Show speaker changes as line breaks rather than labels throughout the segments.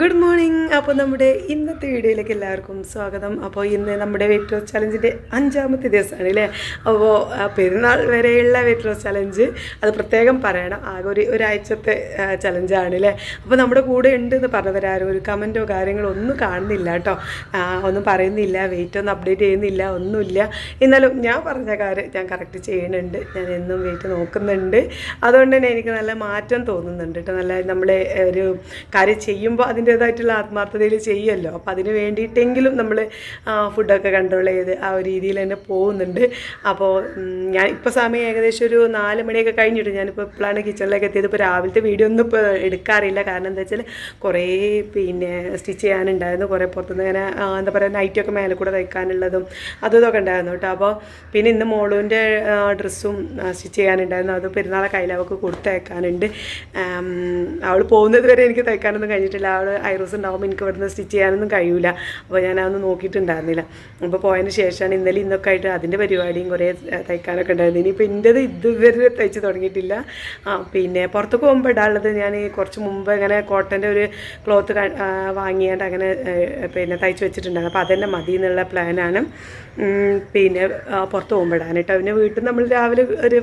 Good morning അപ്പോൾ നമ്മുടെ ഇന്നത്തെ വീഡിയോയിലേക്ക് എല്ലാവർക്കും സ്വാഗതം. അപ്പോൾ ഇന്ന് നമ്മുടെ വെയിറ്റ് ലോസ് ചലഞ്ചിന്റെ അഞ്ചാമത്തെ ദിവസമാണ് അല്ലേ അപ്പോൾ പെരുന്നാൾ വരെയുള്ള വെയിറ്റ് ലോസ് ചലഞ്ച് അത് പ്രത്യേകം പറയണം. ആകെ ഒരു ഒരാഴ്ചത്തെ ചലഞ്ചാണ് അല്ലേ അപ്പോൾ നമ്മുടെ കൂടെ ഉണ്ട് എന്ന് പറഞ്ഞവരാരും ഒരു കമന്റോ കാര്യങ്ങളോ ഒന്നും കാണുന്നില്ല കേട്ടോ. ഒന്നും പറയുന്നില്ല വെയിറ്റ് ഒന്നും അപ്ഡേറ്റ് ചെയ്യുന്നില്ല ഒന്നുമില്ല. എന്നാലും ഞാൻ പറഞ്ഞ കാര്യം ഞാൻ കറക്റ്റ് ചെയ്യുന്നുണ്ട്. ഞാൻ എന്നും വെയിറ്റ് നോക്കുന്നുണ്ട്. അതുകൊണ്ട് തന്നെ എനിക്ക് നല്ല മാറ്റം തോന്നുന്നുണ്ട് കേട്ടോ. നല്ല നമ്മൾ ഒരു കാര്യം ചെയ്യുമ്പോൾ അതിന്റേതായിട്ടുള്ള ആത്മാർത്ഥതയിൽ ചെയ്യുമല്ലോ. അപ്പോൾ അതിന് വേണ്ടിയിട്ടെങ്കിലും നമ്മൾ ഫുഡൊക്കെ കൺട്രോൾ ചെയ്ത് ആ ഒരു രീതിയിൽ തന്നെ പോകുന്നുണ്ട്. അപ്പോൾ ഞാൻ ഇപ്പോൾ സമയം ഏകദേശം ഒരു നാല് മണിയൊക്കെ കഴിഞ്ഞിട്ട് ഞാനിപ്പോൾ ഇപ്പോഴാണ് കിച്ചണിലേക്ക് എത്തിയത്. ഇപ്പോൾ രാവിലത്തെ വീഡിയോ ഒന്നും ഇപ്പോൾ എടുക്കാറില്ല. കാരണം എന്താ വെച്ചാൽ കുറേ പിന്നെ സ്റ്റിച്ച് ചെയ്യാനുണ്ടായിരുന്നു. കുറേ പുറത്തുനിന്ന് ഇങ്ങനെ എന്താ പറയുക നൈറ്റൊക്കെ മേലെ കൂടെ തയ്ക്കാനുള്ളതും അതും ഇതൊക്കെ ഉണ്ടായിരുന്നു കേട്ടോ. അപ്പോൾ പിന്നെ ഇന്ന് മോളുവിന്റെ ഡ്രസ്സും സ്റ്റിച്ച് ചെയ്യാനുണ്ടായിരുന്നു. അത് പെരുന്നാളെ കയ്യിലവൾക്ക് കൊടുത്തയക്കാനുണ്ട്. അവൾ പോകുന്നത് വരെ എനിക്ക് തയ്ക്കാനൊന്നും കഴിഞ്ഞിട്ടില്ല. അവൾ ഐറോസ് ഉണ്ടാകുമ്പോൾ എനിക്ക് ഇവിടുന്ന് സ്റ്റിച്ച് ചെയ്യാനൊന്നും കഴിയില്ല അപ്പോൾ ഞാൻ അതൊന്നും നോക്കിയിട്ടുണ്ടായിരുന്നില്ല. അപ്പോൾ പോയതിന് ശേഷമാണ് ഇന്നലെ ഇന്നൊക്കെ ആയിട്ട് അതിന്റെ പരിപാടിയും കുറേ തയ്ക്കാനൊക്കെ ഉണ്ടായിരുന്നു ഇനിയിപ്പോൾ എന്റെത് ഇതുവരെ തയ്ച്ച് തുടങ്ങിയിട്ടില്ല. ആ പിന്നെ പുറത്തൊക്കെ പോകുമ്പോൾ ഇടാനുള്ളത് ഞാൻ കുറച്ച് മുമ്പ് ഇങ്ങനെ കോട്ടന്റെ ഒരു ക്ലോത്ത് വാങ്ങിയാണ്ട് അങ്ങനെ പിന്നെ തയ്ച്ച് വെച്ചിട്ടുണ്ടായിരുന്നു. അപ്പോൾ അതെന്നെ മതി എന്നുള്ള പ്ലാനാണ് പിന്നെ പുറത്ത് പോകുമ്പോൾ ഇടാനായിട്ട് പിന്നെ വീട്ടിൽ നമ്മൾ രാവിലെ ഒരു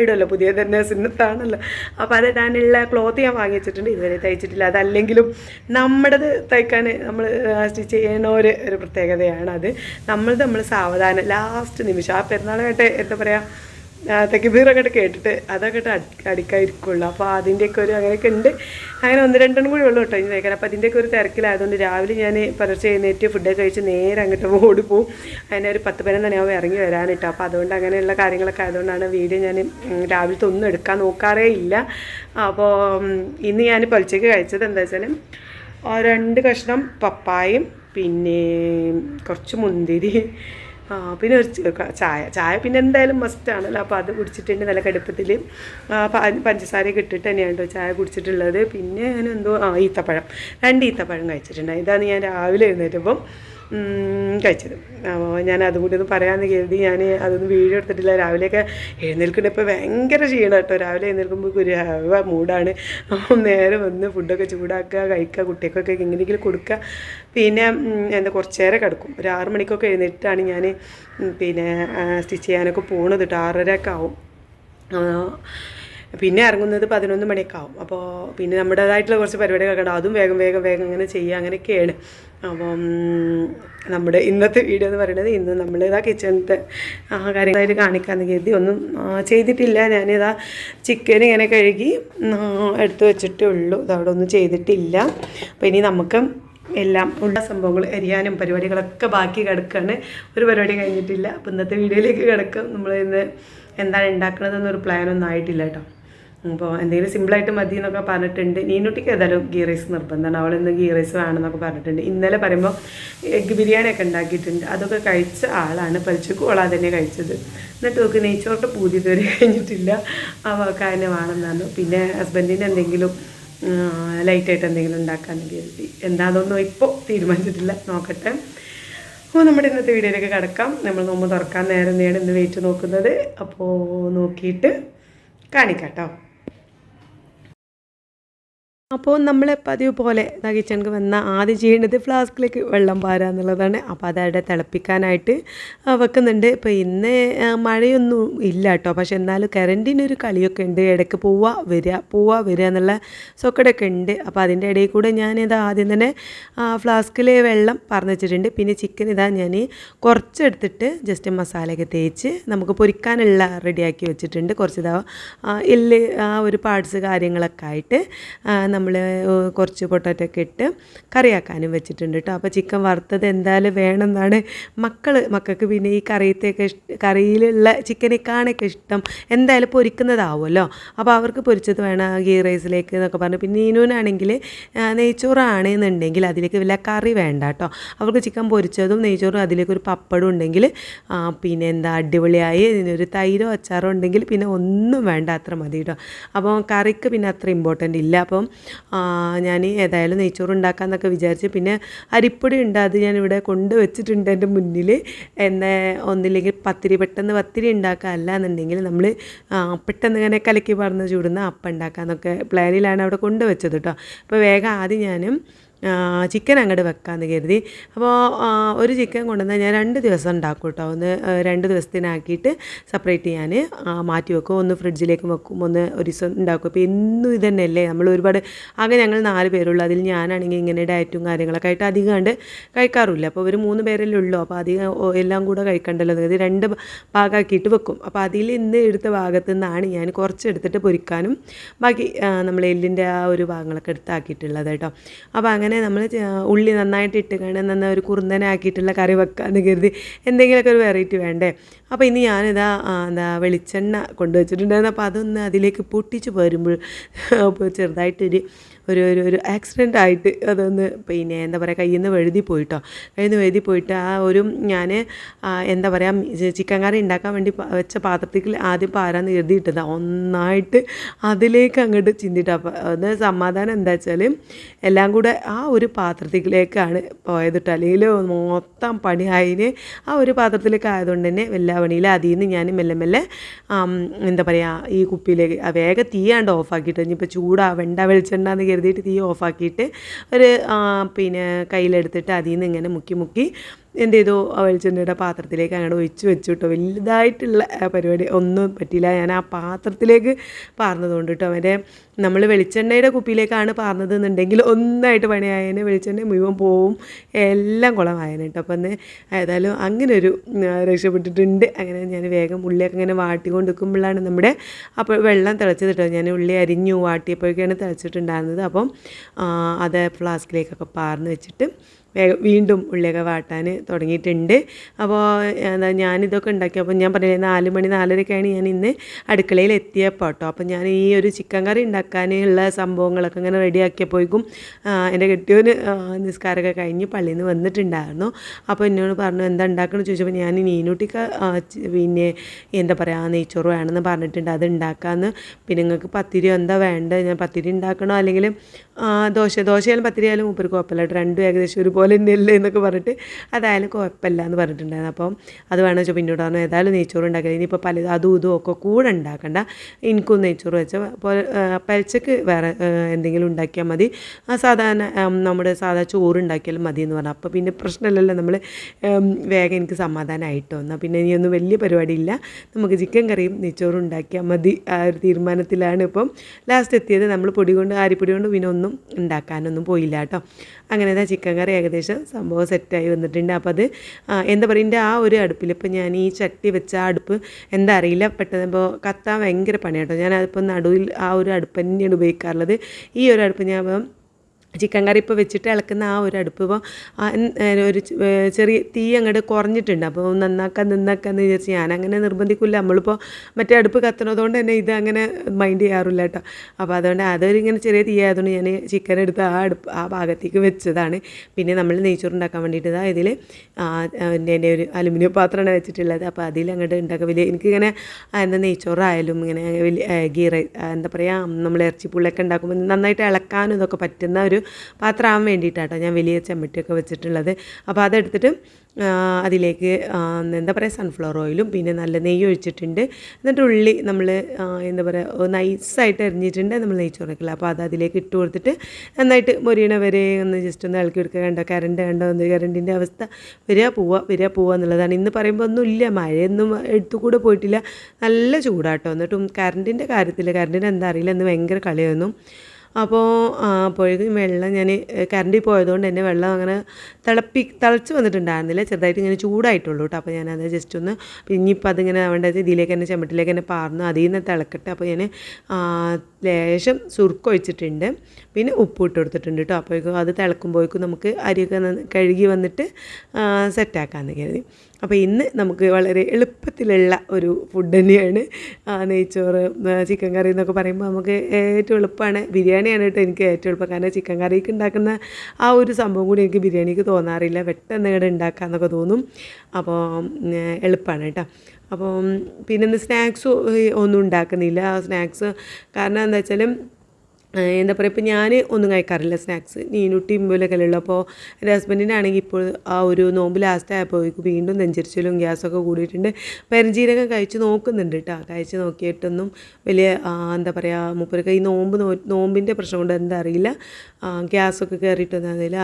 ഇടുമല്ലോ പുതിയ തന്നെ സിന്നത്താണല്ലോ. അപ്പോൾ അത് ഇടാനുള്ള ക്ലോത്ത് ഞാൻ വാങ്ങിച്ചിട്ടുണ്ട് ഇതുവരെ തയ്ച്ചിട്ടില്ല. അതല്ലെങ്കിലും നമ്മുടേത് തയ്ക്കാൻ നമ്മൾ സ്റ്റിച്ച് ചെയ്യുന്ന ഒരു ഒരു പ്രത്യേകതയാണ് അത് നമ്മൾ നമ്മൾ സാവധാനം ലാസ്റ്റ് നിമിഷം. ആ പെരുന്നാളായിട്ട് എന്താ പറയുക തെക്കുബീറൊക്കെ കേട്ടിട്ട് അതൊക്കെ അടി അപ്പോൾ അതിന്റെയൊക്കെ ഒരു അങ്ങനെയൊക്കെ ഉണ്ട്. അങ്ങനെ ഒന്ന് രണ്ടെണ്ണം കൂടി ഉള്ളൂ കേട്ടോ ഇനി തയ്ക്കാൻ അപ്പോൾ അതിന്റെയൊക്കെ ഒരു തിരക്കിലായതുകൊണ്ട് രാവിലെ ഞാൻ പുലർച്ചെ എഴുന്നേറ്റ് ഫുഡ് കഴിച്ച് നേരെ അങ്ങോട്ട് ഓടി പോവും. അതിനെ ഒരു പത്ത് പതിനൊന്ന് മണിയാവും ഇറങ്ങി വരാനിട്ടോ അപ്പോൾ അതുകൊണ്ട് അങ്ങനെയുള്ള കാര്യങ്ങളൊക്കെ ആയതുകൊണ്ടാണ് വീഡിയോ ഞാൻ രാവിലത്തെ ഒന്നും എടുക്കാൻ നോക്കാറേ ഇല്ല. അപ്പോൾ ഇന്ന് ഞാൻ പലിച്ചേക്ക് കഴിച്ചത് എന്താ വെച്ചാൽ രണ്ട് കഷ്ണം പപ്പായും പിന്നെ കുറച്ച് മുന്തിരി പിന്നെ ഒരു ചായ. ചായ പിന്നെ എന്തായാലും മസ്റ്റ് ആണല്ലോ. അപ്പോൾ അത് കുടിച്ചിട്ടുണ്ട് നല്ല കടുപ്പത്തിൽ പഞ്ചസാരയൊക്കെ ഇട്ടിട്ട് തന്നെയാണ് കേട്ടോ ചായ കുടിച്ചിട്ടുള്ളത്. പിന്നെ ഞാൻ എന്തോ ആ ഈത്തപ്പഴം. രണ്ട് ഈത്തപ്പഴം കഴിച്ചിട്ടുണ്ട് ഇതാണ് ഞാൻ രാവിലെ എഴുന്നേറ്റപ്പം. കഴിച്ചത്. ഞാൻ അതും കൂടി ഒന്ന് പറയാമെന്ന് കരുതി ഞാൻ അതൊന്നും വീഡിയോ എടുത്തിട്ടില്ല. രാവിലെയൊക്കെ എഴുന്നേൽക്കുന്നുണ്ട് ഇപ്പോൾ ഭയങ്കര ക്ഷീണം കേട്ടോ. രാവിലെ എഴുന്നേൽക്കുമ്പോൾ ഒരു ഹവ മൂടാണ്. നേരെ വന്ന് ഫുഡൊക്കെ ചൂടാക്കുക കഴിക്കുക കുട്ടികൾക്കൊക്കെ എങ്ങനെയെങ്കിലും കൊടുക്കുക. പിന്നെ എന്താ കുറച്ച് നേരം കിടക്കും. ഒരു ആറ് മണിക്കൊക്കെ എഴുന്നേറ്റാണ് ഞാൻ പിന്നെ സ്റ്റിച്ച് ചെയ്യാനൊക്കെ പോണത് കേട്ടോ. ആറരയൊക്കെ ആവും. പിന്നെ ഇറങ്ങുന്നത് പതിനൊന്ന് മണിയൊക്കെ ആവും. അപ്പോൾ പിന്നെ നമ്മുടേതായിട്ടുള്ള കുറച്ച് പരിപാടികളൊക്കെ ഉണ്ടാവും. അതും വേഗം വേഗം വേഗം അങ്ങനെ ചെയ്യുക അങ്ങനെയൊക്കെയാണ്. അപ്പം നമ്മുടെ ഇന്നത്തെ വീഡിയോ എന്ന് പറയുന്നത് ഇന്ന് നമ്മളിതാ കിച്ചണത്തെ കാര്യങ്ങളായിട്ട് കാണിക്കാമെന്ന് കരുതി. ഒന്നും ചെയ്തിട്ടില്ല. ഞാനിതാ ചിക്കൻ ഇങ്ങനെ കഴുകി എടുത്തു എടുത്ത് വെച്ചിട്ടേ ഉള്ളൂ. ഇതവിടെ ഒന്നും ചെയ്തിട്ടില്ല. അപ്പോൾ ഇനി നമുക്ക് എല്ലാം ഉള്ള സംഭവങ്ങൾ എരിയാനും പരിപാടികളൊക്കെ ബാക്കി കിടക്കുകയാണ് ഒരു പരിപാടി കഴിഞ്ഞിട്ടില്ല. അപ്പോൾ ഇന്നത്തെ വീഡിയോയിലേക്ക് കിടക്കും. നമ്മൾ ഇന്ന് എന്താണ് ഉണ്ടാക്കണതെന്നൊരു പ്ലാനൊന്നും ആയിട്ടില്ല കേട്ടോ. അപ്പോൾ എന്തെങ്കിലും സിമ്പിളായിട്ട് മതി എന്നൊക്കെ പറഞ്ഞിട്ടുണ്ട്. നീനുട്ടിക്ക് ഏതായാലും ഗീ റൈസ് നിർബന്ധമാണ്. അവൾ ഇന്ന് ഗീ റൈസ് വേണമെന്നൊക്കെ പറഞ്ഞിട്ടുണ്ട്. ഇന്നലെ പറയുമ്പോൾ എഗ്ഗ് ബിരിയാണിയൊക്കെ ഉണ്ടാക്കിയിട്ടുണ്ട്. അതൊക്കെ കഴിച്ച ആളാണ്. പലിച്ചക്കും ഓളാ തന്നെ കഴിച്ചത്. എന്നിട്ട് നോക്ക് നെയ്ച്ചോറിന്റെ പൂതി ഇതുവരെ കഴിഞ്ഞിട്ടില്ല. അവൾക്ക് അതിനെ വേണമെന്നാണ്. പിന്നെ ഹസ്ബൻഡിന് എന്തെങ്കിലും ലൈറ്റായിട്ട് എന്തെങ്കിലും ഉണ്ടാക്കാമെന്ന് കരുതി. എന്താണെന്നൊന്നും ഇപ്പോൾ തീരുമാനിച്ചിട്ടില്ല. നോക്കട്ടെ. അപ്പോൾ നമ്മുടെ ഇന്നത്തെ വീഡിയോയിലേക്ക് കിടക്കാം. നമ്മൾ നോമ്പ് തുറക്കാൻ നേരം തന്നെയാണ് ഇന്ന് വെയിറ്റ് നോക്കുന്നത്. അപ്പോൾ നോക്കിയിട്ട് കാണിക്കാം കേട്ടോ. അപ്പോൾ നമ്മൾ പതിവ് പോലെ കിച്ചണിക്ക് വന്ന ആദ്യം ചെയ്യേണ്ടത് ഫ്ലാസ്കിലേക്ക് വെള്ളം പാരുക എന്നുള്ളതാണ്. അപ്പോൾ അതവിടെ തിളപ്പിക്കാനായിട്ട് വെക്കുന്നുണ്ട്. ഇപ്പോൾ ഇന്ന് മഴയൊന്നും ഇല്ല കേട്ടോ. പക്ഷെ എന്നാലും കറണ്ടിനൊരു കളിയൊക്കെ ഉണ്ട്. ഇടയ്ക്ക് പോവുക വരിക പോവുക വരിക എന്നുള്ള സൊക്കടൊക്കെ ഉണ്ട്. അപ്പോൾ അതിന്റെ ഇടയിൽ കൂടെ ഞാനിത് ആദ്യം തന്നെ ഫ്ലാസ്കിൽ വെള്ളം പറഞ്ഞു വെച്ചിട്ടുണ്ട്. പിന്നെ ചിക്കൻ ഇതാ ഞാൻ കുറച്ചെടുത്തിട്ട് ജസ്റ്റ് മസാലയൊക്കെ തേച്ച് നമുക്ക് പൊരിക്കാനുള്ള റെഡിയാക്കി വെച്ചിട്ടുണ്ട്. കുറച്ച് ഇതാ എല്ല് ആ ഒരു പാർട്സ് കാര്യങ്ങളൊക്കെ ആയിട്ട് നമ്മൾ കുറച്ച് പൊട്ടാറ്റോ ഒക്കെ ഇട്ട് കറിയാക്കാനും വെച്ചിട്ടുണ്ട് കേട്ടോ അപ്പോൾ ചിക്കൻ വറുത്തത് എന്തായാലും വേണമെന്നാണ് മക്കൾ മക്കൾക്ക് പിന്നെ ഈ കറിയത്തെയൊക്കെ ഇഷ്ട കറിയിലുള്ള ചിക്കനേക്കാണൊക്കെ ഇഷ്ടം. എന്തായാലും പൊരിക്കുന്നതാവുമല്ലോ. അപ്പോൾ അവർക്ക് പൊരിച്ചത് വേണം ഗീ റൈസിലേക്ക് എന്നൊക്കെ പറഞ്ഞു. പിന്നെ ഇനൂനാണെങ്കിൽ നെയ്ച്ചോറാണ് എന്നുണ്ടെങ്കിൽ അതിലേക്ക് വല്ല കറി വേണ്ട കേട്ടോ അവർക്ക് ചിക്കൻ പൊരിച്ചതും നെയ്ച്ചോറും അതിലേക്ക് ഒരു പപ്പടം ഉണ്ടെങ്കിൽ പിന്നെ എന്താ അടിപൊളിയായി. ഇതിനൊരു തൈരോ അച്ചാറോ ഉണ്ടെങ്കിൽ പിന്നെ ഒന്നും വേണ്ട അത്ര മതി കേട്ടോ അപ്പോൾ കറിക്ക് പിന്നെ അത്ര ഇമ്പോർട്ടന്റ് ഇല്ല. അപ്പം ഞാൻ ഏതായാലും നെയ്ച്ചോറ് ഉണ്ടാക്കാമെന്നൊക്കെ വിചാരിച്ച് പിന്നെ അരിപ്പൊടി ഉണ്ട് അത് ഞാൻ ഇവിടെ കൊണ്ട് വെച്ചിട്ടുണ്ട് എന്റെ മുന്നിൽ എന്നെ ഒന്നില്ലെങ്കിൽ പത്തിരി പെട്ടെന്ന് പത്തിരി ഉണ്ടാക്കുക അല്ല എന്നുണ്ടെങ്കിൽ നമ്മൾ പെട്ടെന്ന് ഇങ്ങനെ കലക്കി പറഞ്ഞ് ചൂടുന്ന അപ്പം ഉണ്ടാക്കാമെന്നൊക്കെ പ്ലാനിലാണ് അവിടെ കൊണ്ടുവച്ചത് കേട്ടോ അപ്പോൾ വേഗം ആദ്യം ഞാനും ചിക്കൻ അങ്ങോട്ട് വെക്കാമെന്ന് കരുതി. അപ്പോൾ ഒരു ചിക്കൻ കൊണ്ടുവന്നാൽ ഞാൻ രണ്ട് ദിവസം ഉണ്ടാക്കും കേട്ടോ ഒന്ന് രണ്ട് ദിവസത്തിനാക്കിയിട്ട് സെപ്പറേറ്റ് ഞാൻ മാറ്റി വെക്കും. ഒന്ന് ഫ്രിഡ്ജിലേക്ക് വെക്കും. ഒന്ന് ഒരു ദിവസം ഉണ്ടാക്കും. അപ്പോൾ എന്നും ഇത് തന്നെയല്ലേ നമ്മൾ ഒരുപാട് ആകെ ഞങ്ങൾ നാല് പേരുള്ളൂ. അതിൽ ഞാനാണെങ്കിൽ ഇങ്ങനെ ഡയറ്റും കാര്യങ്ങളൊക്കെ ആയിട്ട് അധികം കണ്ട് കഴിക്കാറില്ല. അപ്പോൾ ഒരു മൂന്ന് പേരല്ലേ ഉള്ളൂ. അപ്പോൾ അധികം എല്ലാം കൂടെ കഴിക്കണ്ടല്ലോ എന്ന് കരുതി രണ്ട് ഭാഗമാക്കിയിട്ട് വെക്കും. അപ്പോൾ അതിൽ ഇന്ന് എടുത്ത ഭാഗത്തു നിന്നാണ് ഞാൻ കുറച്ച് എടുത്തിട്ട് പൊരിക്കാനും ബാക്കി നമ്മൾ എല്ലിന്റെ ആ ഒരു ഭാഗങ്ങളൊക്കെ എടുത്താക്കിയിട്ടുള്ളത് കേട്ടോ. അപ്പോൾ അങ്ങനെ നമ്മൾ ഉള്ളി നന്നായിട്ട് ഇട്ട് കണ്ട് നന്ന ഒരു കുറുന്തനാക്കിയിട്ടുള്ള കറി വെക്കാമെന്ന് കരുതി എന്തെങ്കിലുമൊക്കെ ഒരു വെറൈറ്റി വേണ്ടേ. അപ്പോൾ ഇനി ഞാനിതാ എന്താ വെളിച്ചെണ്ണ കൊണ്ടുവച്ചിട്ടുണ്ടായിരുന്നു. അപ്പോൾ അതൊന്ന് അതിലേക്ക് പൊട്ടിച്ച് പോരുമ്പോൾ ചെറുതായിട്ടൊരു ഒരു ഒരു ഒരു ആക്സിഡന്റ് ആയിട്ട് അതൊന്ന് പിന്നെ എന്താ പറയുക കയ്യിൽ നിന്ന് വഴുതി പോയിട്ടോ. കയ്യിൽ നിന്ന് വഴുതി പോയിട്ട് ആ ഒരു ഞാൻ എന്താ പറയുക ചിക്കൻ കറി ഉണ്ടാക്കാൻ വേണ്ടി വെച്ച പാത്രത്തിൽ ആദ്യം പാരാന്ന് എഴുതിയിട്ടതാ ഒന്നായിട്ട് അതിലേക്ക് അങ്ങോട്ട് ചിന്തിട്ട്. അപ്പോൾ അത് സമാധാനം എന്താ വെച്ചാൽ എല്ലാം കൂടെ ആ ഒരു പാത്രത്തിലേക്കാണ് പോയത് അല്ലെങ്കിൽ മൊത്തം പണി അതിന് ആ ഒരു പാത്രത്തിലേക്ക് ആയതുകൊണ്ട് തന്നെ വല്ല പണിയിൽ അതിൽ നിന്ന് ഞാൻ മെല്ലെ മെല്ലെ എന്താ പറയുക ഈ കുപ്പിയിലേക്ക് വേഗം തീയാണ്ട് ഓഫാക്കിയിട്ട് ഇനിയിപ്പോൾ ചൂടാ വെണ്ട വെളിച്ചെണ്ണ എന്ന് കരുതിയിട്ട് തീ ഓഫാക്കിയിട്ട് ഒരു പിന്നെ കയ്യിലെടുത്തിട്ട് അതിൽ നിന്ന് ഇങ്ങനെ മുക്കി മുക്കി എന്ത് ചെയ്തു വെളിച്ചെണ്ണയുടെ പാത്രത്തിലേക്ക് അങ്ങോട്ട് ഒഴിച്ച് വെച്ചു കേട്ടോ വലുതായിട്ടുള്ള പരിപാടി ഒന്നും പറ്റിയില്ല. ഞാൻ ആ പാത്രത്തിലേക്ക് പാർന്നതുകൊണ്ട് കേട്ടോ അവന്റെ നമ്മൾ വെളിച്ചെണ്ണയുടെ കുപ്പിയിലേക്കാണ് പാർന്നത് എന്നുണ്ടെങ്കിൽ ഒന്നായിട്ട് പണിയായതിന് വെളിച്ചെണ്ണ മുഴുവൻ പോവും എല്ലാം കുളമായതിന് കേട്ടോ അപ്പം അന്ന് ഏതായാലും അങ്ങനെ ഒരു രക്ഷപ്പെട്ടിട്ടുണ്ട്. അങ്ങനെ ഞാൻ വേഗം ഉള്ളിയൊക്കെ ഇങ്ങനെ വാട്ടിക്കൊണ്ട് നിൽക്കുമ്പോഴാണ് നമ്മുടെ അപ്പോൾ വെള്ളം തിളച്ചത് കേട്ടോ ഞാൻ ഉള്ളി അരിഞ്ഞു വാട്ടിയപ്പോഴേക്കാണ് തിളച്ചിട്ടുണ്ടായിരുന്നത്. അപ്പം അത് ഫ്ലാസ്കിലേക്കൊക്കെ പാർന്ന് വെച്ചിട്ട് വീണ്ടും ഉള്ളിയൊക്കെ വാട്ടാൻ തുടങ്ങിയിട്ടുണ്ട്. അപ്പോൾ എന്താ ഞാനിതൊക്കെ ഉണ്ടാക്കിയപ്പോൾ ഞാൻ പറഞ്ഞില്ലേ നാല് മണി നാലരക്കാണ് ഞാൻ ഇന്ന് അടുക്കളയിൽ എത്തിയപ്പോൾ കേട്ടോ. അപ്പോൾ ഞാൻ ഈ ഒരു ചിക്കൻ കറി ഉണ്ടാക്കാനുള്ള സംഭവങ്ങളൊക്കെ ഇങ്ങനെ റെഡിയാക്കിയപ്പോഴേക്കും എന്റെ കെട്ടിയവന് ആ, നിസ്കാരമൊക്കെ കഴിഞ്ഞ് പള്ളിയിൽ നിന്ന് വന്നിട്ടുണ്ടായിരുന്നു. അപ്പോൾ എന്നോട് പറഞ്ഞു എന്താ ഉണ്ടാക്കണം ചോദിച്ചപ്പോൾ ഞാൻ നീനൂട്ടിക്ക് പിന്നെ എന്താ പറയുക നെയ്ച്ചോറ് വേണമെന്ന് പറഞ്ഞിട്ടുണ്ട്. അത് ഉണ്ടാക്കാമെന്ന് പിന്നെ നിങ്ങൾക്ക് പത്തിരി എന്താ വേണ്ടത്? ഞാൻ പത്തിരി ഉണ്ടാക്കണോ? അല്ലെങ്കിൽ ദോശ. ദോശയാലും പത്തിരിയായാലും മൂപ്പർ കുഴപ്പമില്ല. രണ്ടും ഏകദേശം ഒരുപോലെ തന്നെയല്ലേ എന്നൊക്കെ പറഞ്ഞിട്ട് അതായാലും കുഴപ്പമില്ല എന്ന് പറഞ്ഞിട്ടുണ്ടായിരുന്നു. അപ്പം അത് വേണമെന്ന് വെച്ചാൽ പിന്നോട് പറഞ്ഞു ഏതായാലും നെയ്ച്ചോറ് ഉണ്ടാക്കില്ല ഇനിയിപ്പോൾ പല അതും ഇതും ഒക്കെ കൂടെ ഉണ്ടാക്കണ്ട. എനിക്കും നെയ്ച്ചോറ് വെച്ചാൽ അപ്പോൾ പരച്ചക്ക് വേറെ എന്തെങ്കിലും ഉണ്ടാക്കിയാൽ മതി. ആ സാധാരണ നമ്മുടെ സാധാ ചോറ് ഉണ്ടാക്കിയാലും മതി എന്ന് പറഞ്ഞു. അപ്പോൾ പിന്നെ പ്രശ്നമില്ലല്ലോ നമ്മൾ വേഗം എനിക്ക് സമാധാനമായിട്ടോ എന്നാൽ പിന്നെ ഇനിയൊന്നും വലിയ പരിപാടിയില്ല. നമുക്ക് ചിക്കൻ കറിയും നെയ്ച്ചോറും ഉണ്ടാക്കിയാൽ മതി. ആ ഒരു തീരുമാനത്തിലാണ് ഇപ്പം ലാസ്റ്റ് എത്തിയത്. നമ്മൾ പൊടി കൊണ്ട് ആരിപ്പൊടി കൊണ്ട് പിന്നെ ഒന്നും ഉണ്ടാക്കാനൊന്നും പോയില്ല കേട്ടോ. അങ്ങനെ ഇതാ ചിക്കൻ കറി ഏകദേശം സംഭവം സെറ്റായി വന്നിട്ടുണ്ട്. അപ്പോൾ അത് എന്താ പറയുക എന്റെ ആ ഒരു അടുപ്പിൽ ഇപ്പം ഞാൻ ഈ ചട്ടി വെച്ച ആ അടുപ്പ് എന്താ അറിയില്ല പെട്ടെന്ന് ഇപ്പോൾ കത്താൻ ഭയങ്കര പണിയാണ് കേട്ടോ. ഞാൻ നടുവിൽ ആ ഒരു അടുപ്പ് തന്നെയാണ് ഉപയോഗിക്കാറുള്ളത്. ഈ ഒരു അടുപ്പ് ഞാൻ ചിക്കൻ കറി ഇപ്പോൾ വെച്ചിട്ട് ഇളക്കുന്ന ആ ഒരു അടുപ്പ്. ഇപ്പോൾ ഒരു ചെറിയ തീ അങ്ങോട്ട് കുറഞ്ഞിട്ടുണ്ട്. അപ്പോൾ നന്നാക്കാൻ നിന്നാക്കാന്ന് വിചാരിച്ച് ഞാൻ അങ്ങനെ നിർബന്ധിക്കില്ല. നമ്മളിപ്പോൾ മറ്റേ അടുപ്പ് കത്തുന്നതുകൊണ്ട് തന്നെ ഇത് അങ്ങനെ മൈൻഡ് ചെയ്യാറില്ല കേട്ടോ. അപ്പോൾ അതുകൊണ്ട് അതൊരു ഇങ്ങനെ ചെറിയ തീ ആയതുകൊണ്ട് ഞാൻ ചിക്കൻ എടുത്ത് ആ അടുപ്പ് ആ ഭാഗത്തേക്ക് വെച്ചതാണ്. പിന്നെ നമ്മൾ നെയ്ച്ചോറ് ഉണ്ടാക്കാൻ വേണ്ടിയിട്ട് ഇതാ ഇതിൽ എന്റെ ഒരു അലുമിനിയം പാത്രമാണ് വെച്ചിട്ടുള്ളത്. അപ്പോൾ അതിൽ അങ്ങോട്ട് ഉണ്ടാക്കാൻ വലിയ എനിക്കിങ്ങനെ എന്താ നെയ്ച്ചോറായാലും ഇങ്ങനെ വലിയ ഗീറ എന്താ പറയുക നമ്മൾ ഇറച്ചിപ്പുള്ളൊക്കെ ഉണ്ടാക്കുമ്പോൾ നന്നായിട്ട് ഇളക്കാനും ഇതൊക്കെ പറ്റുന്ന ഒരു പാത്രമാകാൻ വേണ്ടിയിട്ടാട്ടോ ഞാൻ വലിയ ചെമ്മട്ടിയൊക്കെ വെച്ചിട്ടുള്ളത്. അപ്പോൾ അതെടുത്തിട്ട് അതിലേക്ക് എന്താ പറയുക സൺഫ്ലവർ ഓയിലും പിന്നെ നല്ല നെയ്യ് ഒഴിച്ചിട്ടുണ്ട്. എന്നിട്ട് ഉള്ളി നമ്മൾ എന്താ പറയുക നൈസായിട്ട് എറിഞ്ഞിട്ടുണ്ട് നമ്മൾ നെയ്ച്ചോറക്കില്ല അപ്പോൾ അത് അതിലേക്ക് ഇട്ട് കൊടുത്തിട്ട് നന്നായിട്ട് മൊരിയണ വരെ ഒന്ന് ജസ്റ്റ് ഒന്ന് ഇളക്കി എടുക്കുക കണ്ടോ കറണ്ട് കണ്ടോ ഒന്ന് കറണ്ടിന്റെ അവസ്ഥ. വരിക പോവുക വരിക പോവുക എന്നുള്ളതാണ്. ഇന്ന് പറയുമ്പോൾ ഒന്നുമില്ല മഴയൊന്നും എടുത്തുകൂടെ പോയിട്ടില്ല. നല്ല ചൂടാട്ടോ. എന്നിട്ടും കറണ്ടിന്റെ കാര്യത്തിൽ കറണ്ടിന് എന്താ അറിയില്ല. ഇന്ന് ഭയങ്കര കളിയായിരുന്നു. അപ്പോൾ അപ്പോഴേക്കും വെള്ളം ഞാൻ കറണ്ടിൽ പോയതുകൊണ്ട് തന്നെ വെള്ളം അങ്ങനെ തിളപ്പി തിളച്ച് വന്നിട്ടുണ്ടായിരുന്നില്ല. ചെറുതായിട്ട് ഇങ്ങനെ ചൂടായിട്ടുള്ളൂ കേട്ടോ. അപ്പോൾ ഞാനത് ജസ്റ്റ് ഒന്ന് ഇനിയിപ്പോൾ അതിങ്ങനെ വേണ്ടത് ഇതിലേക്ക് തന്നെ ചെമ്മട്ടിലേക്ക് തന്നെ പാർന്നു അതിൽ നിന്ന് തിളക്കട്ടെ. അപ്പോൾ ഞാൻ ലേശം സുർക്കൊഴിച്ചിട്ടുണ്ട് പിന്നെ ഉപ്പ് ഇട്ട് കൊടുത്തിട്ടുണ്ട് കേട്ടോ. അപ്പോഴേക്കും അത് തിളക്കുമ്പോഴേക്കും നമുക്ക് അരിയൊക്കെ കഴുകി വന്നിട്ട് സെറ്റാക്കാമെന്ന് കരുതി. അപ്പോൾ ഇന്ന് നമുക്ക് വളരെ എളുപ്പത്തിലുള്ള ഒരു ഫുഡ് തന്നെയാണ്. നെയ്ച്ചോറ് ചിക്കൻ കറി എന്നൊക്കെ പറയുമ്പോൾ നമുക്ക് ഏറ്റവും എളുപ്പമാണ്. ബിരിയാണിയാണ് കേട്ടോ എനിക്ക് ഏറ്റവും എളുപ്പം. കാരണം ചിക്കൻ കറിക്ക് ഉണ്ടാക്കുന്ന ആ ഒരു സംഭവം കൂടി എനിക്ക് ബിരിയാണിക്ക് തോന്നാറില്ല. പെട്ടെന്ന് ഇവിടെ ഉണ്ടാക്കാമെന്നൊക്കെ തോന്നും. അപ്പോൾ എളുപ്പമാണ് കേട്ടോ. അപ്പം പിന്നെ സ്നാക്സ് ഒന്നും ഉണ്ടാക്കുന്നില്ല. സ്നാക്സ് കാരണം എന്താ വെച്ചാൽ എന്താ പറയുക ഇപ്പോൾ ഞാൻ ഒന്നും കഴിക്കാറില്ല സ്നാക്സ്. നീനുട്ടി ഇമ്പോലൊക്കെ ഉള്ളൂ. അപ്പോൾ എന്റെ ഹസ്ബൻഡിനാണെങ്കിൽ ഇപ്പോൾ ആ ഒരു നോമ്പ് ലാസ്റ്റ് ആയപ്പോൾ വീണ്ടും നെഞ്ചരിച്ചിലും ഗ്യാസൊക്കെ കൂടിയിട്ടുണ്ട്. പെരഞ്ചീരകം കഴിച്ച് നോക്കുന്നുണ്ട് കേട്ടോ. കഴിച്ച് നോക്കിയിട്ടൊന്നും വലിയ എന്താ പറയുക മുപ്പരൊക്കെ ഈ നോമ്പ് നോമ്പിന്റെ പ്രശ്നം കൊണ്ട് എന്താ അറിയില്ല. ഗ്യാസൊക്കെ കയറിയിട്ടൊന്നും അറിയില്ല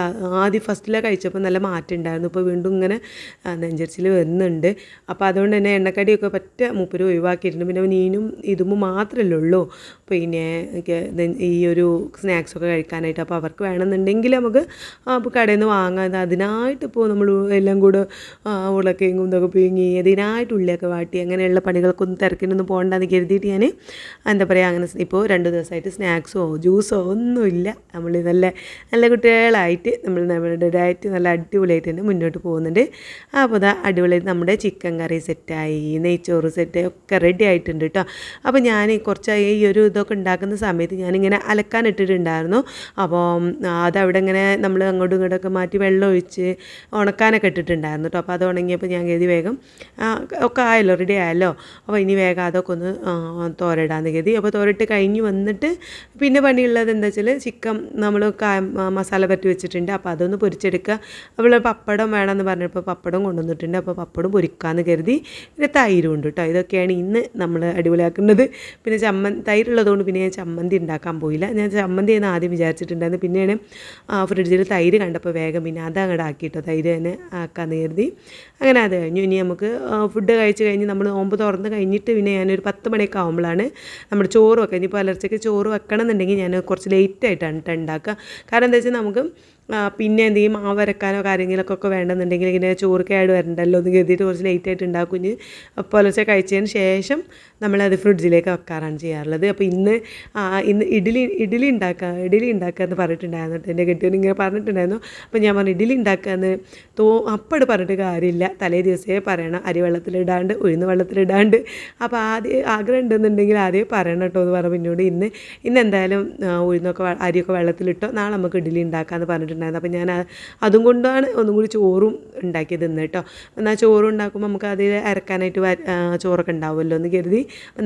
ആദ്യം ഫസ്റ്റിലെ കഴിച്ചപ്പോൾ നല്ല മാറ്റം ഉണ്ടായിരുന്നു. ഇപ്പോൾ വീണ്ടും ഇങ്ങനെ നെഞ്ചരിച്ചിൽ വരുന്നുണ്ട്. അപ്പോൾ അതുകൊണ്ട് തന്നെ എണ്ണക്കടിയൊക്കെ പറ്റ മുപ്പര് ഒഴിവാക്കിയിട്ടുണ്ട്. പിന്നെ നീനും ഇതുമ്പോൾ മാത്രമല്ലേ ഉള്ളൂ. പിന്നെ നെ- ഈ ഒരു സ്നാക്സൊക്കെ കഴിക്കാനായിട്ട് അപ്പോൾ അവർക്ക് വേണമെന്നുണ്ടെങ്കിൽ നമുക്ക് അപ്പോൾ കടയിൽ നിന്ന് വാങ്ങാം. അതിനായിട്ട് ഇപ്പോൾ നമ്മൾ എല്ലാം കൂടെ ഉളക്കയും കുന്തൊക്കെ പിഴുങ്ങി അതിനായിട്ട് ഉള്ളിയൊക്കെ വാട്ടി അങ്ങനെയുള്ള പണികൾക്കൊന്നും തിരക്കിനൊന്നും പോകണ്ടെന്ന് കരുതിയിട്ട് ഞാൻ എന്താ പറയുക അങ്ങനെ ഇപ്പോൾ രണ്ട് ദിവസമായിട്ട് സ്നാക്സോ ജ്യൂസോ ഒന്നുമില്ല. നമ്മൾ നല്ല നല്ല കുട്ടികളായിട്ട് നമ്മൾ നമ്മുടെ ഡയറ്റ് നല്ല അടിപൊളിയായിട്ട് തന്നെ മുന്നോട്ട് പോകുന്നുണ്ട്. അപ്പോൾ അതാ അടിപൊളിയായിട്ട് നമ്മുടെ ചിക്കൻ കറി സെറ്റായി നെയ്ച്ചോറ് സെറ്റ് ഒക്കെ റെഡി ആയിട്ടുണ്ട് കേട്ടോ. അപ്പോൾ ഞാൻ കുറച്ചായി ഈ ഒരു ഇതൊക്കെ ഉണ്ടാക്കുന്ന സമയത്ത് ഞാനിങ്ങനെ അലക്കാൻ ഇട്ടിട്ടുണ്ടായിരുന്നു അപ്പോൾ അതവിടെ ഇങ്ങനെ നമ്മൾ അങ്ങോട്ടും ഇങ്ങോട്ടൊക്കെ മാറ്റി വെള്ളം ഒഴിച്ച് ഉണക്കാനൊക്കെ ഇട്ടിട്ടുണ്ടായിരുന്നു കേട്ടോ. അപ്പോൾ അത് ഉണങ്ങിയപ്പോൾ ഞാൻ കരുതി വേഗം ഒക്കെ ആയല്ലോ റെഡി ആയല്ലോ. അപ്പോൾ ഇനി വേഗം അതൊക്കെ ഒന്ന് തോരയിടാന്ന് കരുതി. അപ്പോൾ തോരട്ട് കഴിഞ്ഞ് വന്നിട്ട് പിന്നെ പണിയുള്ളത് എന്താ വെച്ചാൽ ചിക്കൻ നമ്മൾ മസാല പറ്റി വെച്ചിട്ടുണ്ട്. അപ്പോൾ അതൊന്ന് പൊരിച്ചെടുക്കുക. അപ്പോൾ പപ്പടം വേണമെന്ന് പറഞ്ഞപ്പോൾ പപ്പടം കൊണ്ടുവന്നിട്ടുണ്ട്. അപ്പോൾ പപ്പടം പൊരിക്കാമെന്ന് കരുതി പിന്നെ തൈരും ഉണ്ട് കേട്ടോ. ഇതൊക്കെയാണ് ഇന്ന് നമ്മൾ അടിപൊളിയാക്കുന്നത്. പിന്നെ ചമ്മൻ തൈരുള്ളതുകൊണ്ട് പിന്നെ ഞാൻ ചമ്മന്തി ഉണ്ടാക്കാൻ പോയില്ല ഞാൻ ചമ്മന്തി എന്ന് ആദ്യം വിചാരിച്ചിട്ടുണ്ടായിരുന്നു. പിന്നെയാണ് ഫ്രിഡ്ജിൽ തൈര് കണ്ടപ്പോൾ വേഗം പിന്നെ അത് അങ്ങോട്ട് ആക്കിയിട്ടോ. തൈര് തന്നെ ആക്കാമെന്ന് കരുതി. അങ്ങനെ അത് കഴിഞ്ഞു. ഇനി നമുക്ക് ഫുഡ് കഴിച്ച് കഴിഞ്ഞ് നമ്മൾ നോമ്പ് തുറന്ന് കഴിഞ്ഞിട്ട് പിന്നെ ഞാനൊരു പത്ത് മണിയൊക്കെ ആകുമ്പോഴാണ് നമ്മുടെ ചോറ് വെക്കുക ഇനിയിപ്പോൾ പുലർച്ചയ്ക്ക് ചോറ് വെക്കണം എന്നുണ്ടെങ്കിൽ ഞാൻ കുറച്ച് ലേറ്റ് ആയിട്ടാണ് ട്ടോ ഉണ്ടാക്കുക കാരണം എന്താ വെച്ചാൽ നമുക്ക് പിന്നെ എന്തെങ്കിലും മാവ് വരക്കാനോ കാര്യങ്ങളൊക്കെ വേണ്ടെന്നുണ്ടെങ്കിൽ ഇങ്ങനെ ചോറുക്കായിട്ട് വരണ്ടല്ലോ എന്ന് കരുതിയിട്ട് കുറച്ച് ലേറ്റ് ആയിട്ട് ഉണ്ടാക്കും. പുലർച്ചെ കഴിച്ചതിന് ശേഷം നമ്മളത് ഫ്രിഡ്ജിലേക്ക് വെക്കാറാണ് ചെയ്യാറുള്ളത്. അപ്പോൾ ഇന്ന് ഇന്ന് ഇഡ്ഡലി ഇഡ്ഡലി ഉണ്ടാക്കുക ഇഡ്ഡലി ഉണ്ടാക്കുക എന്ന് പറഞ്ഞിട്ടുണ്ടായിരുന്നു. എന്റെ കെട്ടിയോൻ ഇങ്ങനെ പറഞ്ഞിട്ടുണ്ടായിരുന്നു. അപ്പോൾ ഞാൻ പറഞ്ഞു ഇഡ്ഡലി ഉണ്ടാക്കുക എന്ന് തോ അപ്പട് പറഞ്ഞിട്ട് കാര്യമില്ല. തലേ ദിവസമേ പറയണം. അരി വെള്ളത്തിലിടാണ്ട് ഉഴുന്ന് വെള്ളത്തിലിടാണ്ട്. അപ്പോൾ ആദ്യം ആഗ്രഹം ഉണ്ടെന്നുണ്ടെങ്കിൽ ആദ്യമേ പറയണം കേട്ടോ എന്ന് പറഞ്ഞു. പിന്നോട് ഇന്ന് ഇന്ന് എന്തായാലും ഉഴുന്നൊക്കെ അരിയൊക്കെ വെള്ളത്തിലിട്ടോ നാളെ നമുക്ക് ഇഡ്ഡലി ഉണ്ടാക്കാമെന്ന് പറഞ്ഞിട്ടുണ്ടായിരുന്നു അപ്പോൾ ഞാൻ അതും കൊണ്ടാണ് ഒന്നും കൂടി ചോറും ഉണ്ടാക്കിയത് ഇന്ന് കേട്ടോ. എന്നാൽ ചോറും ഉണ്ടാക്കുമ്പോൾ നമുക്ക് അതിൽ അരക്കാനായിട്ട് ചോറൊക്കെ ഉണ്ടാവുമല്ലോ എന്ന് കരുതി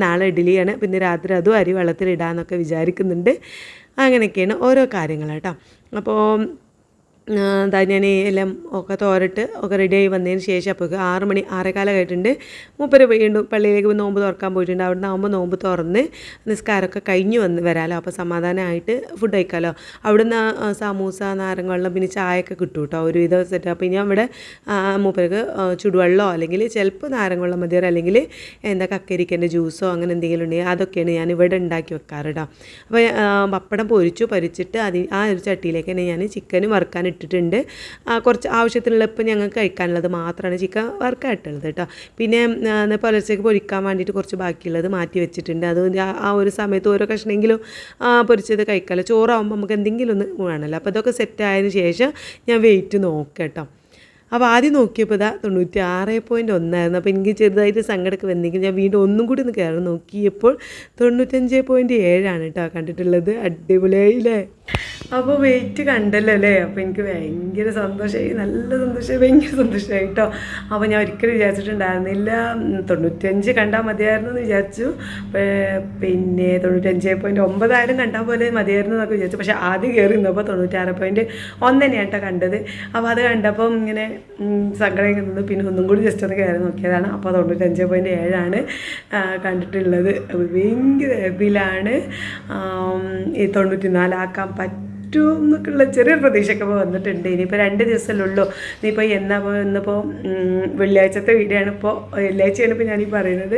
നാളെ ഇഡ്ഡലിയാണ്. പിന്നെ രാത്രി അതും അരി വെള്ളത്തിലിടാമെന്നൊക്കെ വിചാരിക്കുന്നുണ്ട്. അങ്ങനെയൊക്കെയാണ് ഓരോ കാര്യങ്ങൾ കേട്ടോ. അപ്പോൾ ഞാൻ എല്ലാം ഒക്കെ തോരട്ട് ഒക്കെ റെഡിയായി വന്നതിന് ശേഷം അപ്പോൾ ആറ് മണി ആറേകാലം ആയിട്ടുണ്ട്. മൂപ്പര് വീണ്ടും പള്ളിയിലേക്ക് നോമ്പ് തുറക്കാൻ പോയിട്ടുണ്ട്. അവിടെ നിന്നാകുമ്പോൾ നോമ്പ് തുറന്ന് നിസ്കാരമൊക്കെ കഴിഞ്ഞ് വന്ന് വരാമല്ലോ അപ്പോൾ സമാധാനമായിട്ട് ഫുഡ് കഴിക്കാമല്ലോ അവിടെ നിന്ന് സമൂസ നാരങ്ങ വെള്ളം പിന്നെ ചായയൊക്കെ കിട്ടും കേട്ടോ സെറ്റ് അപ്പോൾ ഇനി അവിടെ മൂപ്പർക്ക് ചുടുവെള്ളമോ അല്ലെങ്കിൽ ചിലപ്പോൾ നാരങ്ങ വെള്ളം മതിയോ അല്ലെങ്കിൽ എന്താ കക്കരിക്കന്റെ ജ്യൂസോ അങ്ങനെ എന്തെങ്കിലും ഉണ്ടെങ്കിൽ അതൊക്കെയാണ് ഞാൻ ഇവിടെ ഉണ്ടാക്കി വെക്കാറ് കേട്ടോ അപ്പോൾ പപ്പടം പൊരിച്ചു പൊരിച്ചിട്ട് അത് ആ ഒരു ചട്ടിയിലേക്ക് തന്നെ ഞാൻ ചിക്കൻ വറുക്കാൻ ഇട്ടിട്ടുണ്ട്. കുറച്ച് ആവശ്യത്തിനുള്ള ഇപ്പം ഞങ്ങൾക്ക് കഴിക്കാനുള്ളത് മാത്രമാണ് ചിക്കൻ വറുക്കായിട്ടുള്ളത് കേട്ടോ. പിന്നെ പുലർച്ചയ്ക്ക് പൊരിക്കാൻ വേണ്ടിയിട്ട് കുറച്ച് ബാക്കിയുള്ളത് മാറ്റി വെച്ചിട്ടുണ്ട്. അത് ആ- ഒരു സമയത്ത് ഓരോ കഷ്ണമെങ്കിലും പൊരിച്ചത് കഴിക്കാമല്ലോ ചോറാകുമ്പോൾ നമുക്ക് എന്തെങ്കിലും ഒന്ന് വേണമല്ലോ. അപ്പോൾ ഇതൊക്കെ സെറ്റായതിന് ശേഷം ഞാൻ വെയിറ്റ് നോക്കാം കേട്ടോ. അപ്പോൾ ആദ്യം നോക്കിയപ്പോൾ ഇതാ തൊണ്ണൂറ്റി ആറ് പോയിന്റ് ഒന്നായിരുന്നു. അപ്പോൾ എനിക്ക് ചെറുതായിട്ട് സങ്കടമൊക്കെ വന്നെങ്കിൽ ഞാൻ വീണ്ടും ഒന്നും കൂടി ഒന്ന് കയറി നോക്കിയപ്പോൾ തൊണ്ണൂറ്റഞ്ച് പോയിന്റ് ഏഴാണ് കേട്ടോ കണ്ടിട്ടുള്ളത്. അടിപൊളിയായില്ലേ? അപ്പോൾ വെയിറ്റ് കണ്ടല്ലോ അല്ലേ? അപ്പോൾ എനിക്ക് ഭയങ്കര സന്തോഷമായി നല്ല സന്തോഷമായി ഭയങ്കര സന്തോഷമായി കേട്ടോ. അപ്പോൾ ഞാൻ ഒരിക്കലും വിചാരിച്ചിട്ടുണ്ടായിരുന്നില്ല. തൊണ്ണൂറ്റഞ്ച് കണ്ടാൽ മതിയായിരുന്നു എന്ന് വിചാരിച്ചു. പിന്നെ തൊണ്ണൂറ്റഞ്ച് പോയിന്റ് ഒമ്പതായിരം കണ്ടാൽ പോലെ മതിയായിരുന്നു എന്നൊക്കെ വിചാരിച്ചു. പക്ഷേ ആദ്യം കയറി നിന്നപ്പോൾ തൊണ്ണൂറ്റാറ് പോയിന്റ് ഒന്ന് തന്നെയാണ് കണ്ടത്. അപ്പോൾ അത് കണ്ടപ്പം ഇങ്ങനെ സങ്കടം നിന്നു. പിന്നെ ഒന്നും കൂടി ജസ്റ്റ് ഒന്ന് കയറി നോക്കിയതാണ്. അപ്പോൾ തൊണ്ണൂറ്റഞ്ച് പോയിന്റ് ഏഴാണ് കണ്ടിട്ടുള്ളത്. ഭയങ്കര ഹാപ്പിയിലാണ് ഈ തൊണ്ണൂറ്റി but പറ്റും എന്നൊക്കെയുള്ള ചെറിയൊരു പ്രതീക്ഷയൊക്കെ ഇപ്പോൾ വന്നിട്ടുണ്ട്. ഇനിയിപ്പോൾ രണ്ട് ദിവസമല്ലേ ഉള്ളൂ. ഇനിയിപ്പോൾ എന്നാ പോയി ഇന്നിപ്പോൾ വെള്ളിയാഴ്ചത്തെ വീഡിയോ ആണ് ഇപ്പോൾ വെള്ളിയാഴ്ചയാണ് ഇപ്പോൾ ഞാനീ പറയുന്നത്.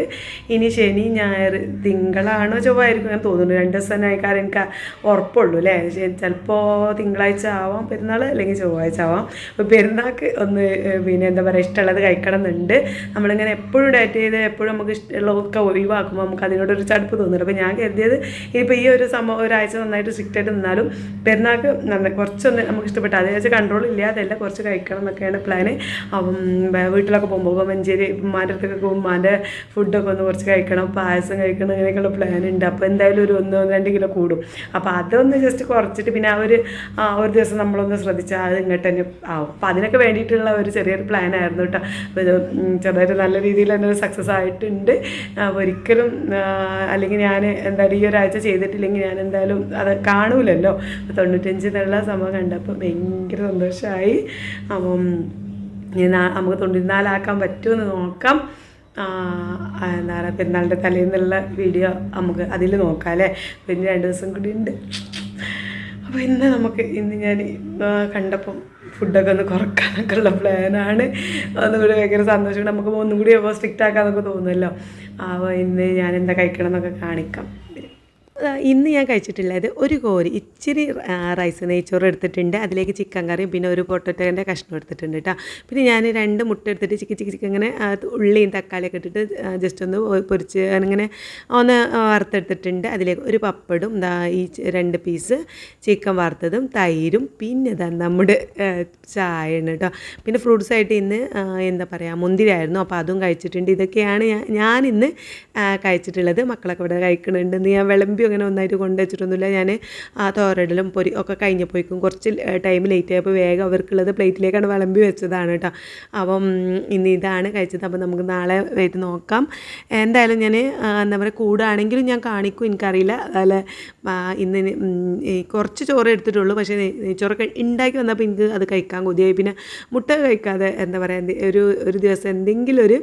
ഇനി ശനി ഞായർ തിങ്കളാണോ ചൊവ്വ ആയിരിക്കും ഞാൻ തോന്നുന്നു. രണ്ട് ദിവസമായി കാരണം എനിക്ക് ഉറപ്പുള്ളൂ അല്ലേ? ചിലപ്പോൾ തിങ്കളാഴ്ച ആവാം പെരുന്നാൾ അല്ലെങ്കിൽ ചൊവ്വാഴ്ച ആവാം. അപ്പോൾ പെരുന്നാൾക്ക് ഒന്ന് പിന്നെ എന്താ പറയുക ഇഷ്ടമുള്ളത് കഴിക്കണം എന്നുണ്ട് നമ്മളിങ്ങനെ എപ്പോഴും ഡയറ്റ് ചെയ്ത് എപ്പോഴും നമുക്ക് ഇഷ്ടമുള്ളതൊക്കെ ഒഴിവാക്കുമ്പോൾ നമുക്ക് അതിനോടൊരു ചടുപ്പ് തോന്നുന്നുണ്ട് അപ്പോൾ ഞാൻ കരുതിയത് ഇനിയിപ്പോൾ ഈ ഒരു സംഭവം ഒരാഴ്ച നന്നായിട്ട് സ്ട്രിക്റ്റായിട്ട് നിന്നാലും പെരുന്നാൾ പെരുന്നാൾക്ക് നല്ല കുറച്ചൊന്ന് നമുക്ക് ഇഷ്ടപ്പെട്ട അത് കൺട്രോൾ ഇല്ലാതെയല്ല കുറച്ച് കഴിക്കണം എന്നൊക്കെയാണ് പ്ലാന് അപ്പം വീട്ടിലൊക്കെ പോകുമ്പോൾ മഞ്ചേരി ഉമ്മാന്റെ അടുത്തൊക്കെ ഉമ്മാന്റെ ഫുഡൊക്കെ ഒന്ന് കുറച്ച് കഴിക്കണം പായസം കഴിക്കണം അങ്ങനെയൊക്കെയുള്ള പ്ലാൻ ഉണ്ട്. അപ്പോൾ എന്തായാലും ഒരു ഒന്ന് രണ്ട് കിലോ കൂടും. അപ്പോൾ അതൊന്ന് ജസ്റ്റ് കുറച്ചിട്ട് പിന്നെ ആ ഒരു ഒരു ദിവസം നമ്മളൊന്ന് ശ്രദ്ധിച്ചാൽ അത് ഇങ്ങോട്ട് തന്നെ ആവും. അപ്പോൾ അതിനൊക്കെ വേണ്ടിയിട്ടുള്ള ഒരു ചെറിയൊരു പ്ലാൻ ആയിരുന്നു കേട്ടോ അപ്പോൾ ഇത് ചെറുതായിട്ട് നല്ല രീതിയിൽ തന്നെ സക്സസ് ആയിട്ടുണ്ട്. ഒരിക്കലും അല്ലെങ്കിൽ ഞാൻ എന്തായാലും ഈ ഒരാഴ്ച ചെയ്തിട്ടില്ലെങ്കിൽ ഞാൻ എന്തായാലും അത് കാണൂലല്ലോ. അപ്പോൾ തൊണ്ണൂറ്റഞ്ച് എന്നുള്ള സംഭവം കണ്ടപ്പോൾ ഭയങ്കര സന്തോഷമായി. അപ്പം നമുക്ക് തൊണ്ണൂറ്റിനാലാക്കാൻ പറ്റുമെന്ന് നോക്കാം. ആ, ആ, എന്താ പറയുക പെരുന്നാളിന്റെ തലേന്നുള്ള വീഡിയോ നമുക്ക് അതിൽ നോക്കാം അല്ലേ? പിന്നെ രണ്ട് ദിവസം കൂടി ഉണ്ട്. അപ്പോൾ ഇന്ന് നമുക്ക് ഇന്ന് ഞാൻ കണ്ടപ്പം ഫുഡൊക്കെ ഒന്ന് കുറക്കാനൊക്കെ ഉള്ള പ്ലാനാണ് ഒന്നുകൂടി ഭയങ്കര സന്തോഷം. നമുക്ക് ഒന്നും കൂടി സ്ട്രിക്റ്റ് ആക്കാന്നൊക്കെ തോന്നുമല്ലോ. അപ്പോൾ ഇന്ന് ഞാൻ എന്താ കഴിക്കണം എന്നൊക്കെ കാണിക്കാം. ഇന്ന് ഞാൻ കഴിച്ചിട്ടുള്ളത് ഒരു കോരി ഇച്ചിരി റൈസ് നെയ്ച്ചോറ് എടുത്തിട്ടുണ്ട്. അതിലേക്ക് ചിക്കൻ കറിയും പിന്നെ ഒരു പൊട്ടറ്റോന്റെ കഷ്ണം എടുത്തിട്ടുണ്ട് കേട്ടോ പിന്നെ ഞാൻ രണ്ട് മുട്ട എടുത്തിട്ട് ചിക്കി ചിക്കി ചിക്കൻ അങ്ങനെ ഉള്ളിയും തക്കാളിയൊക്കെ ഇട്ടിട്ട് ജസ്റ്റ് ഒന്ന് പൊരിച്ച് അങ്ങനെ ഒന്ന് വറുത്തെടുത്തിട്ടുണ്ട്. അതിലേക്ക് ഒരു പപ്പടും ദാ ഈ രണ്ട് പീസ് ചിക്കൻ വറുത്തതും തൈരും പിന്നെ ദാ നമ്മുടെ ചായ ചായയാണ് കേട്ടോ പിന്നെ ഫ്രൂട്ട്സ് ആയിട്ട് ഇന്ന് എന്താ പറയുക മുന്തിരിയായിരുന്നു. അപ്പോൾ അതും കഴിച്ചിട്ടുണ്ട്. ഇതൊക്കെയാണ് ഞാൻ ഇന്ന് കഴിച്ചിട്ടുള്ളത്. മക്കളൊക്കെ ഇവിടെ കഴിക്കുന്നുണ്ടെന്ന് ഞാൻ വിളമ്പി അങ്ങനെ ഒന്നായിട്ട് കൊണ്ടുവച്ചിട്ടൊന്നുമില്ല. ഞാൻ ആ തോരടലും പൊരി ഒക്കെ കഴിഞ്ഞപ്പോഴേക്കും കുറച്ച് ടൈം ലേറ്റ് ആയപ്പോൾ വേഗം അവർക്കുള്ളത് പ്ലേറ്റിലേക്കാണ് വിളമ്പി വെച്ചതാണ് കേട്ടോ. അപ്പം ഇന്ന് ഇതാണ് കഴിച്ചത്. അപ്പം നമുക്ക് നാളെ വൈകിട്ട് നോക്കാം. എന്തായാലും ഞാൻ എന്താ പറയുക കൂടാണെങ്കിലും ഞാൻ കാണിക്കും. എനിക്കറിയില്ല. ആ, ഇന്ന് കുറച്ച് ചോറ് എടുത്തിട്ടുള്ളൂ. പക്ഷേ നെയ്- നെയ്ച്ചോറൊക്കെ ഉണ്ടാക്കി വന്നപ്പോൾ എനിക്ക് അത് കഴിക്കാൻ കൊതിയായി. പിന്നെ മുട്ട കഴിക്കാതെ എന്താ പറയുക ഒരു ഒരു ദിവസം എന്തെങ്കിലും ഒരു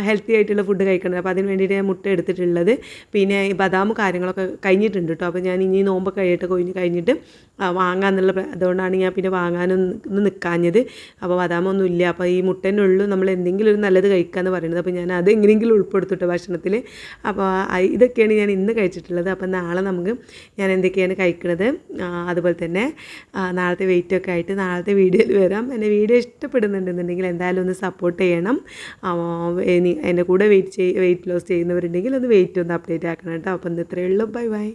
ഹെൽത്തി ആയിട്ടുള്ള ഫുഡ് കഴിക്കണം അപ്പോൾ അതിന് വേണ്ടിയിട്ട് ഞാൻ മുട്ട എടുത്തിട്ടുള്ളത്. പിന്നെ ബദാം കാര്യങ്ങളൊക്കെ കഴിഞ്ഞിട്ടുണ്ട് കേട്ടോ അപ്പോൾ ഞാൻ ഇനി നോമ്പൊക്കെ കഴിയട്ടെ കൊഞ്ഞ് കഴിഞ്ഞിട്ട് പ്ര- അതുകൊണ്ടാണ് ഞാൻ പിന്നെ വാങ്ങാനൊന്നും നിൽക്കാഞ്ഞത് അപ്പോൾ ബദാമൊന്നുമില്ല. അപ്പോൾ ഈ മുട്ടേനുള്ളിൽ നമ്മൾ എന്തെങ്കിലും ഒരു നല്ലത് കഴിക്കാമെന്ന് പറയുന്നത്. അപ്പോൾ ഞാൻ അത് എങ്ങനെയെങ്കിലും ഉൾപ്പെടുത്തിട്ട് ഭക്ഷണത്തിൽ അപ്പോൾ ഇതൊക്കെയാണ് ഞാൻ ഇന്ന് കഴിച്ചിട്ടുള്ളത്. അപ്പോൾ നാളെ നമുക്ക് ഞാൻ എന്തൊക്കെയാണ് കഴിക്കുന്നത് അതുപോലെ തന്നെ നാളത്തെ വെയിറ്റൊക്കെ ആയിട്ട് നാളത്തെ വീഡിയോയിൽ വരാം. എന്റെ വീഡിയോ ഇഷ്ടപ്പെടുന്നുണ്ടെന്നുണ്ടെങ്കിൽ എന്തായാലും ഒന്ന് സപ്പോർട്ട് ചെയ്യണം. എന്റെ കൂടെ വെയിറ്റ് ചെയ് വെയിറ്റ് ലോസ് ചെയ്യുന്നവരുണ്ടെങ്കിൽ ഒന്ന് വെയിറ്റ് ഒന്ന് അപ്ഡേറ്റ് ആക്കണം കേട്ടോ. അപ്പം ഇന്ന് ഇത്രയേ ഉള്ളൂ. Bye bye